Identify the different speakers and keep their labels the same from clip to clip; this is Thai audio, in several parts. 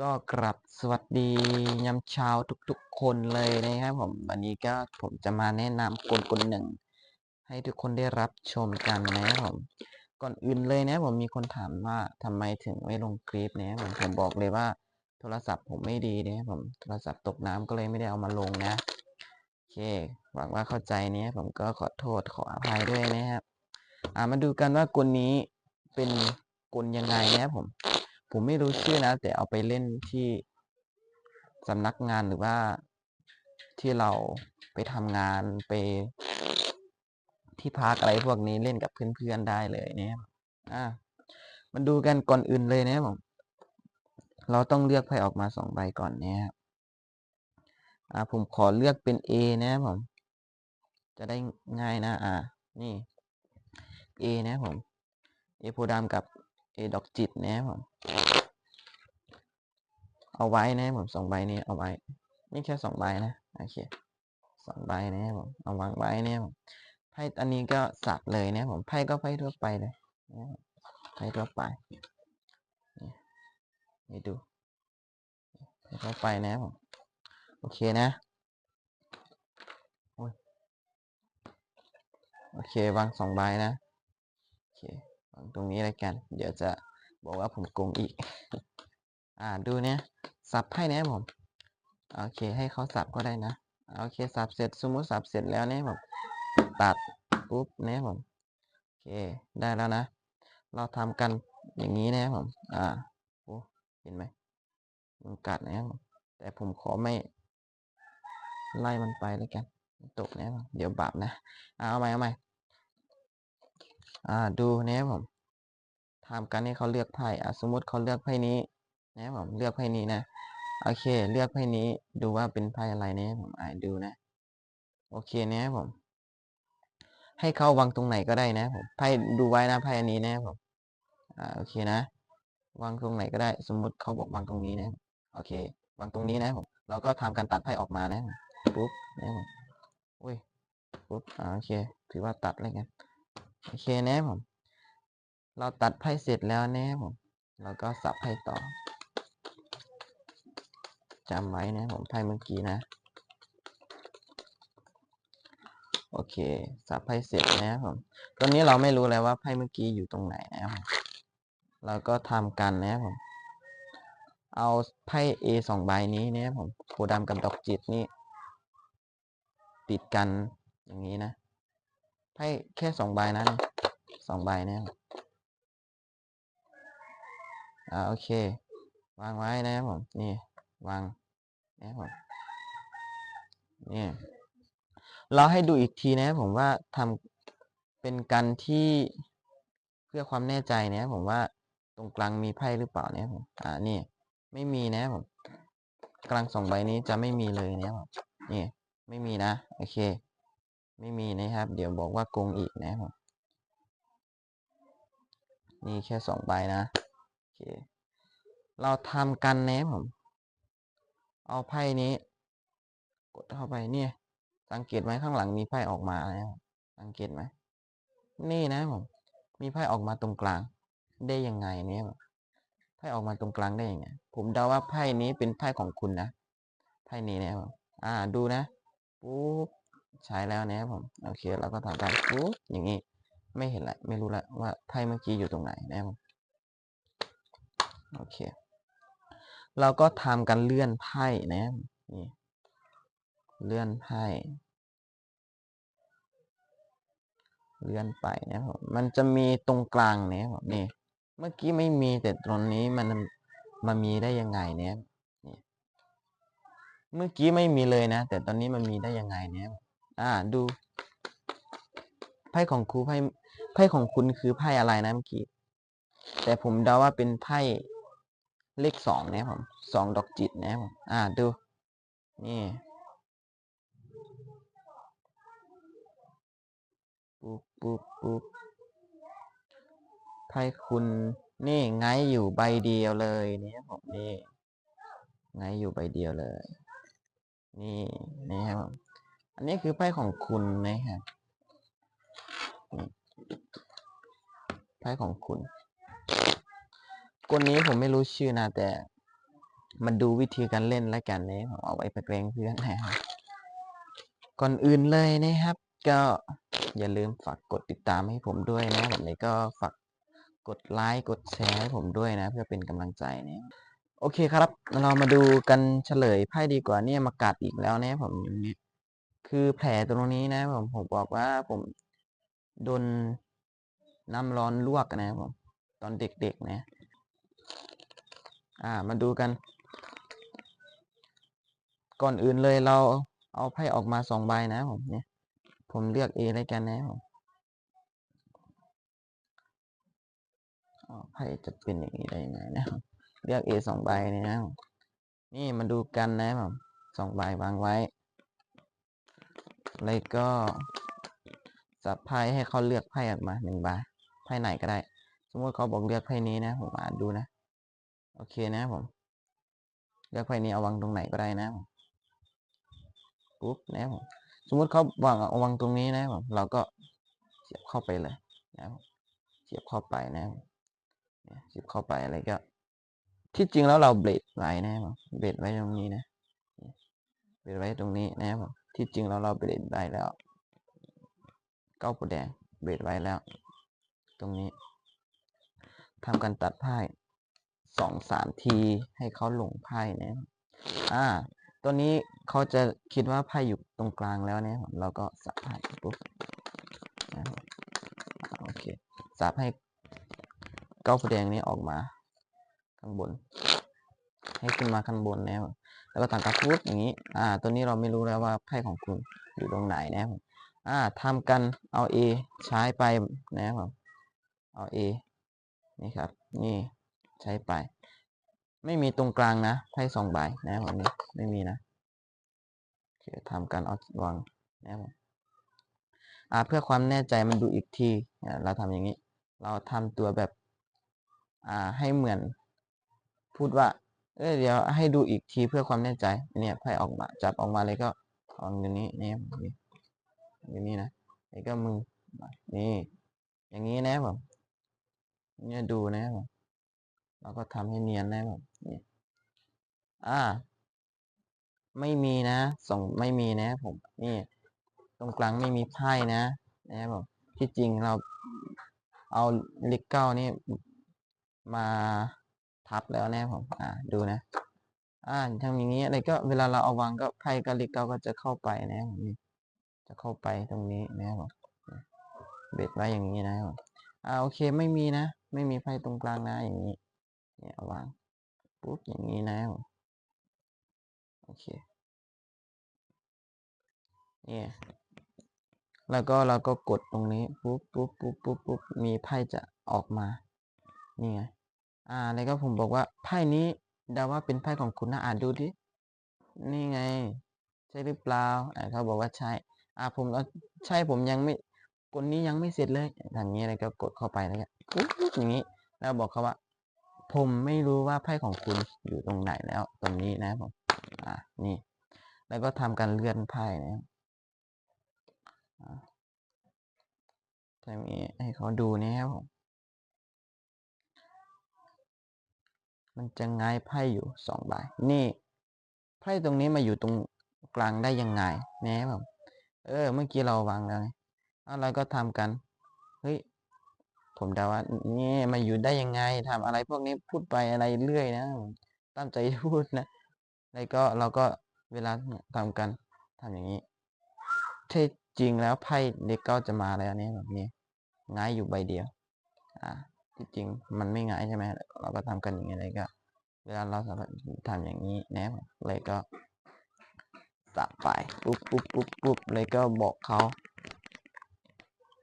Speaker 1: ก็กลับสวัสดียามเช้าทุกๆคนเลยนะครับผมวันนี้ก็ผมจะมาแนะนำกลกลหนึ่ง ให้ทุกคนได้รับชมกันนะครับผมก่อนอื่นเลยนะผมมีคนถามว่าทำไมถึงไม่ลงคลิปนะครับผมผมบอกเลยว่า โทรศัพท์ผมไม่ดีนะครับผมโทรศัพท์ตกน้ำก็เลยไม่ได้เอามาลงนะโอเคหวังว่าเข้าใจนะผมก็ขอโทษขออภัยด้วยนะครับอ่ามาดูกันว่ากลนี้เป็นกลยังไงนะครับผม ผมไม่รู้ชื่อนะ แต่เอาไปเล่นที่สำนักงานหรือว่าที่เราไปทำงานไปที่พักอะไรพวกนี้เล่นกับเพื่อนๆได้เลยเนะครับอ่ามาดูกันก่อนอื่นเลยนะผมเราต้องเลือกไพ่ออกมาสองใบก่อนเนะครับอ่าผมขอเลือกเป็น A นะผม จะได้ง่ายนะ อ่า นี่ A นะผม A โพธิ์ดำกับ A ดอกจิตนะครับผมเอาไว้นะผมสองใบนี้เอาไว้ นี่แค่สองใบนะโอเคสองใบนะครับผมเอาวางไว้นะครับผมไพ่อันนี้ก็สับเลยนะครับผมไพ่ก็ไพ่ทั่วไปเลยไพ่ทั่วไปนี่นดูไพ่ทั่วไปนะครับผมโอเคนะโอเควางสองใบนะ ควางตรงนี้แล้วกัน เดี๋ยวจะบอกว่าผมโกงอีก อ่าดูเนี่ยสับไพ่นะครับผม โอเค ให้เขาสับก็ได้นะ โอเคสับเสร็จสมมติสับเสร็จแล้วเนี่ยผมตัดปุ๊บเนี่ยผม โอเคได้แล้วนะ เราทำกันอย่างนี้นะผม อ่าโอ้เห็นไหมมันกัดนะครับผมแต่ผมขอไม่ไล่มันไปแล้วกัน ตกนะครับผมเดี๋ยวบาปนะ เอาใหม่เอาใหม่อ่าดูนะครับผม ทำกันให้เขาเลือกไพ่อ่าสมมติเขาเลือกไพ่นี้นะผมเลือกไพ่นี้นะโอเค เลือกไพ่นี้ดูว่าเป็นไพ่อะไรนี่ยผมอ่านดูนะโอเคเนี่ยผม ให้เขาวางตรงไหนก็ได้นะผมไพ่ดูไว้นะไพ่อันนี้นะผมอ่าโอเคนะ วางตรงไหนก็ได้ สมมุติเขาบอกวางตรงนี้นะโอเควางตรงนี้นะผมเราก็ทำการตัดไพ่ออกมานะปุ๊บนะผมอุ้ยปุ๊บอ่าโอเค ถือว่าตัดเลยกันโอเคนะผม เราตัดไพ่เสร็จแล้วนะผมเราก็สับไพ่ต่อจำไว้นะผมไพ่เมื่อกี้นะ โอเค สับไพ่เสร็จนะผมตอนนี้เราไม่รู้แล้วว่าไพ่เมื่อกี้อยู่ตรงไหนนะผมเราก็ทำกันนะผมเอาไพ่ A สองใบนี้นะผมโพธิ์ดำกับดอกจิตนี่ ติดกันอย่างนี้นะ ไพ่แค่สองใบนะสองใบนะ อ่าโอเค วางไว้นะครับผม นี่ วางนะครับผม นี่ เราให้ดูอีกทีนะครับผมว่าทำเป็นกันที่เพื่อความแน่ใจนะครับผมว่าตรงกลางมีไพ่หรือเปล่าเนี่ยผม อ่า นี่ ไม่มีนะครับผม กลางสองใบนี้จะไม่มีเลยนะครับผมนี่ไม่มีนะ โอเค ไม่มีนะครับ เดี๋ยวบอกว่าโกงอีกนะครับผมนี่แค่สองใบนะ เคเราทำกันนะผม เอาไพ่นี้ กดเข้าไปเนี่ย สังเกตไหมข้างหลังมีไพ่ออกมานะครับสังเกตไหมนี่นะผม มีไพ่ออกมาตรงกลาง ได้ยังไงเนี่ยไพ่ออกมาตรงกลางได้ยังไง ผมเดาว่าไพ่นี้เป็นไพ่ของคุณนะ ไพ่นี้นะครับอ่า ดูนะ ปุ๊บ ใช้แล้วนะครับผม โอเค เราก็ทำการปุ๊บ อย่างนี้ ไม่เห็นละ ไม่รู้ละว่าไพ่เมื่อกี้อยู่ตรงไหนนะครับ โอเค เราก็ทำกันเลื่อนไพ่นะนี่เลื่อนไพ่เลื่อนไปนะครับมันจะมีตรงกลางเนี่ยผมนี่ เมื่อกี้ไม่มีแต่ตรงนี้มันมามีได้ยังไงเนี่ยนี่ เมื่อกี้ไม่มีเลยนะ แต่ตอนนี้มันมีได้ยังไงเนี่ยอ่า ดูไพ่ของครูไพ่ไพ่ของคุณคือไพ่อะไรนะเมื่อกี้แต่ผมเดาว่าเป็นไพ่ เลขสองนี่ยผมสองดอกจิตนี่ยผมอ่าดูนี่ปุ๊บปุ๊บปุ๊บไพ่คุณนี่ไงอยู่ใบเดียวเลยเนี่ยผมนี่ไงอยู่ใบเดียวเลย นี่นี่ครับผมอันนี้คือไพ่ของคุณนะครับไพ่ของคุณ คนนี้ผมไม่รู้ชื่อนะ แต่มาดูวิธีการเล่นแล้วกันนะผมเอาไว้ไปเกรงเพื่อนนะครับก่อนอื่นเลยนะครับ ก็อย่าลืมฝากกดติดตามให้ผมด้วยนะผมเลยก็ฝากกดไลค์กดแชร์ให้ผมด้วยนะ เพื่อเป็นกำลังใจนะโอเคครับ เรามาดูกันเฉลยไพ่ดีกว่าเนี่ยมากัดอีกแล้วนะผมอย่างนี้คือแผลตรงนี้นะผมผมบอกว่าผมโดนน้ำร้อนลวกนะผมตอนเด็กๆนะ อ่า มาดูกัน ก่อนอื่นเลยเราเอาไพ่ออกมาสองใบนะผมเนี่ย ผมเลือก A แล้วกันนะผมไพ่จะเป็นอย่างนี้ได้ยังไงนะเลือก A สองใบนี่นะผมนี่มาดูกันนะผมสองใบวางไว้ แล้วก็จับไพ่ให้เขาเลือกไพ่ออกมาหนึ่งใบไพ่ไหนก็ได้ สมมติเขาบอกเลือกไพ่นี้นะ ผมอ่านดูนะ อเคนะผมเลือกไพ่นี้เอาวางตรงไหนก็ได้นะผมปุ๊บนะผมสมมติเขาวางเอาวางตรงนี้นะผมเราก็เสียบเข้าไปเลยนะผมเสียบเข้าไปนะผมเนี่ยเสียบเข้าไปอะไรก็ ที่จริงแล้วเราเบรดไว้นะผมเบรดไว้ตรงนี้นะเบรดไว้ตรงนี้นะผมที่จริงแล้วเราเบรดได้แล้วเก้าปูแดงเบรดไว้แล้ว ตรงนี้ทำการตัดไพ่ สองสามทีให้เขาหลงไพ่นะอ่า ตัวนี้เขาจะคิดว่าไพ่อยู่ตรงกลางแล้วเนี่ยผมเราก็สับไพ่ปุ๊บนะครับโอเคสับให้เก้าแดงนี้ออกมาข้างบน ให้ขึ้นมาข้างบนนะครับแล้วก็ต่างกับฟุตอย่างนี้ อ่า ตัวนี้เราไม่รู้แล้วว่าไพ่ของคุณอยู่ตรงไหนนะครับผมอ่าทำกันเอา A ใช้ไปนะครับผมเอา A นี่ครับ นี่ ใช้ไป ไม่มีตรงกลางนะไพ่สองใบนะผมนี่ไม่มีนะโอเคทำการเอาวางนะครับผมอ่าเพื่อความแน่ใจมันดูอีกทีเราทำอย่างนี้ เราทำตัวแบบอ่าให้เหมือน พูดว่า เอ้ยเดี๋ยวให้ดูอีกทีเพื่อความแน่ใจ เนี่ยไพ่ออกมาจับออกมาเลยก็วางอย่างนี้นี่นี่อย่างนี้นะแล้วก็มือนี่ อย่างนี้นะผมเนี่ยดูนะผม เราก็ทำให้เนียนนะผมนี่อ่า ไม่มีนะส่งไม่มีนะ ผม นี่ ตรงกลางไม่มีไพ่นะนะครับผมที่จริงเราเอาลิกเก้านี่มาทับแล้วนะครับผมอ่าดูนะ อ่าทำอย่างนี้อะไรก็เวลาเราเอาวางก็ไพ่กับลิกเก้าก็จะเข้าไปนะครับผมนี่จะเข้าไปตรงนี้นะครับผมเบ็ดไว้อย่างนี้นะครับผมอ่าโอเคไม่มีนะ ไม่มีไพ่ตรงกลางนะอย่างนี้ เนี่ยเอาวางปุ๊บอย่างนี้นะครับผมโอเค เนี่ย แล้วก็เราก็กดตรงนี้ปุ๊บปุ๊บปุ๊บปุ๊บปุ๊บมีไพ่จะออกมา นี่ไง อ่า แล้วก็ผมบอกว่าไพ่นี้เดาว่าเป็นไพ่ของคุณนะอ่านดูดิ นี่ไง ใช่หรือเปล่า อ่าเขาบอกว่าใช่ อ่าผมเอาใช่ผมยังไม่กดนี้ยังไม่เสร็จเลยทำนี้แล้วก็กดเข้าไปแล้วก็ปุ๊บปุ๊บอย่างนี้ แล้วบอกเขาว่า ผมไม่รู้ว่าไพ่ของคุณอยู่ตรงไหนแล้ว ตรงนี้นะผม อ่า นี่ แล้วก็ทำการเลื่อนไพ่นะครับทำนี้ให้เขาดูนะครับผม มันจะง่ายไพ่อยู่สองใบ นี่ ไพ่ตรงนี้มาอยู่ตรงกลางได้ยังไงนะครับผม เออ เมื่อกี้เราวางแล้วไงอะไรก็ทำกัน เฮ้ย ผมเดาว่านี่มาอยู่ได้ยังไงทำอะไรพวกนี้พูดไปอะไรเรื่อยนะตั้งใจพูดนะแล้วก็เราก็เวลาทำกันทำอย่างนี้เท่จริงแล้วไพ่เด็กก็จะมาแล้วเนี่ยแบบนี้ง่ายอยู่ใบเดียว อ่า ที่จริงมันไม่ง่ายใช่ไหมเราก็ทำกันอย่างนี้เลยก็ เวลาเราสามารถทำอย่างนี้นะเลยก็สับไปปุ๊บปุ๊บปุ๊บปุ๊บเลยก็บอกเขา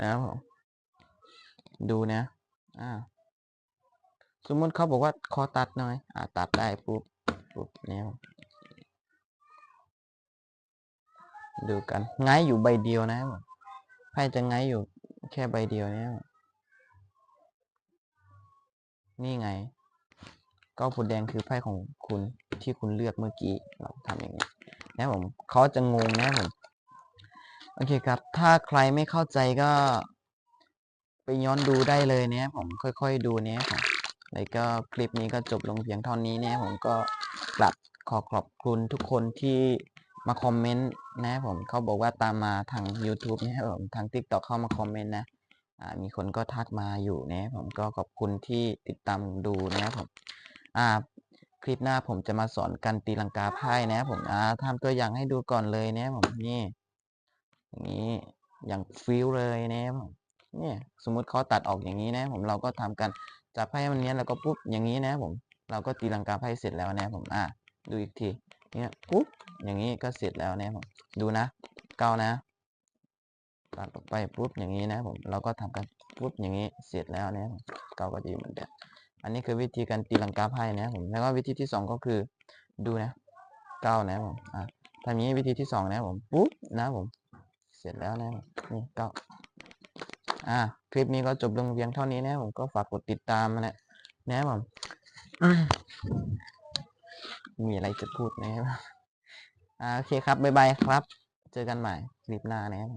Speaker 1: นะครับผม ดูนะ อ่า สมมติเขาบอกว่าขอตัดหน่อย อ่า ตัดได้ปุ๊บ ปุ๊บเนี่ยดูกันง่ายอยู่ใบเดียวนะไพ่จะง่ายอยู่แค่ใบเดียวเนี่ยนี่ไง ก็ผุดแดงคือไพ่ของคุณที่คุณเลือกเมื่อกี้เราทำอย่างนี้นะผมเขาจะงงนะผม โอเคครับ ถ้าใครไม่เข้าใจก็ ไปย้อนดูได้เลยเนี่ยผมค่อย ๆ ดูเนี่ยผมแล้วก็คลิปนี้ก็จบลงเพียงเท่านี้เนะครับผมก็กลับขอขอบคุณทุกคนที่มาคอมเมนต์นะผมเขาบอกว่าตามมาทาง YouTube นะครับผมทาง TikTok เข้ามาคอมเมนต์นะอ่ามีคนก็ทักมาอยู่นะครับผมก็ขอบคุณที่ติดตามดูนะครับผมอ่าคลิปหน้าผมจะมาสอนการตีลังกาไพ่นะผมอ่าทำตัวอย่างให้ดูก่อนเลยนะผมนี่อย่างนี้อย่างฟิลเลยนะครับผม เนี่ยสมมุติเขาตัดออกอย่างนี้นะผมเราก็ทำการจับไพ่ให้มันเนี้ยแล้วก็ปุ๊บอย่างนี้นะผมเราก็ตีลังกาไพ่เสร็จแล้วนะผมอ่าดูอีกทีเนี่ยปุ๊บอย่างนี้ก็เสร็จแล้วนะผมดูนะเก้านะตัดออกไปปุ๊บอย่างนี้นะผมเราก็ทำกันปุ๊บอย่างนี้เสร็จแล้วนะครับเก้าก็จะอยู่เหมือนเดิมอันนี้คือวิธีการตีลังกาไพ่นะผมแล้วก็วิธีที่สองก็คือดูนะเก้านะผมอะทำอย่างนี้วิธีที่สองนะผมปุ๊บนะผมเสร็จแล้วนะนี่เก้า อ่า คลิปนี้ก็จบลงเพียงเท่านี้นะผมก็ฝากกดติดตามนะนะครับผมมีอะไรจะพูดนะครับอ่าโอเคครับบ๊ายบายครับ เจอกันใหม่คลิปหน้านะครับ